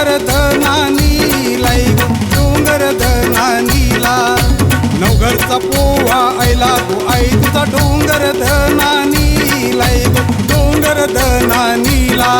डोंगर धनानी लाई डोंगर धनानीला नवघरचा पोवा ऐला गो आई तुझा डोंगर धनानी लाई गो डोंगर धनानीला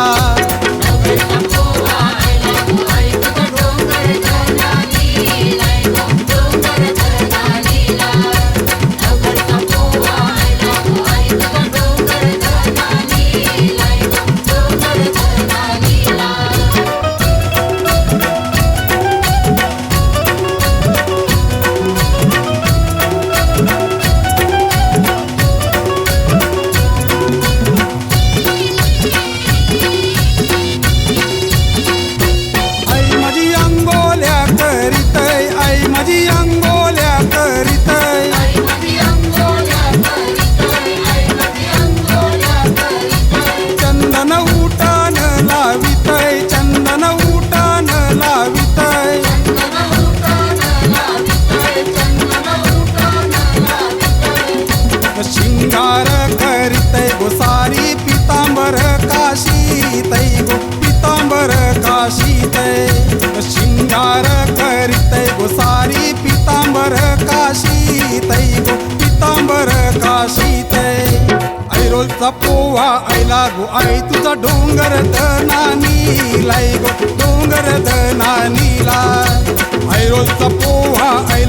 ऐरोलचा पोवा ऐला गो. आई तुझा डोंगर धनानी लाई गो. डोंगर धनानी आई रोजचा पोहा आई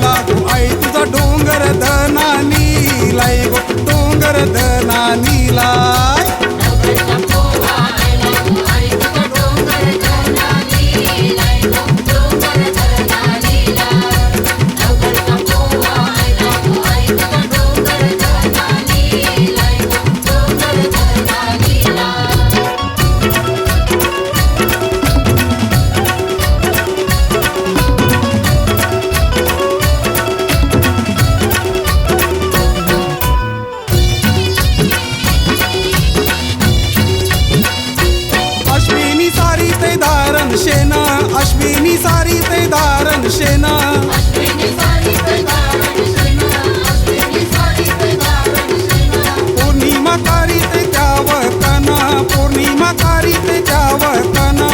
धारण पौर्णिमा कारी ते द्यावं कना पौर्णिमा कारी ते द्यावं कना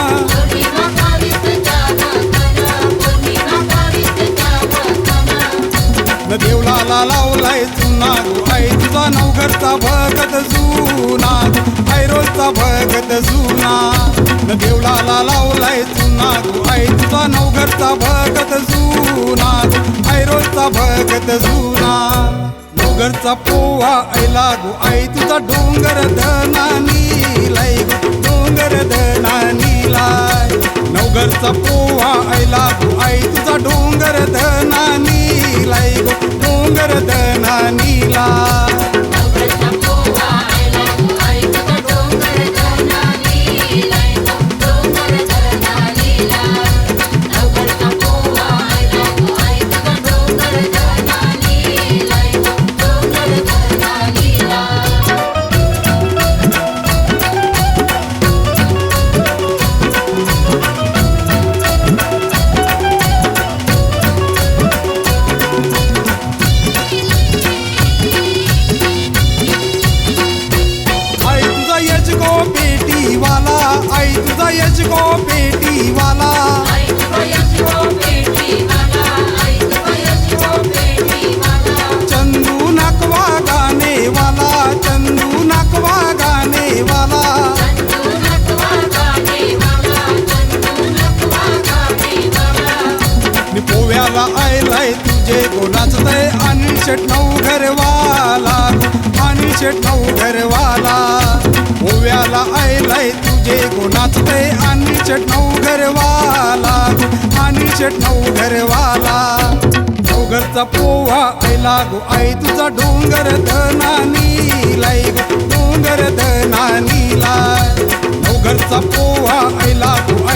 न देवलाला लावलाय चुना गो आई तुझा नवघरचा भगत जुना. ऐरोलचा भगत जुना. न देवलाला लावलाय चुना गो आई तुझा नवघरचा भगत जुना ऐरोलचा भगत जुना नवघरचा पोहा ऐला गो आई तुझा डोंगर धनानी लाई गो डोंगर धनानी लाय. नवघरचा पोहा ऐला गो आई तुझा डोंगर धनानी लाई गो डोंगर धनानी लाय. तुझे नऊ घरवाला ओव्याला आयलाय तुझे कोणाच ते. अनिलशे नऊ घरवाला अनिलशे नऊ घरवाला. डोंगरचा पोहा आयला गो आई तुझा डोंगर धनानी नीलाय गो डोंगर धना नीला डोंगरचा पोहा आयला गो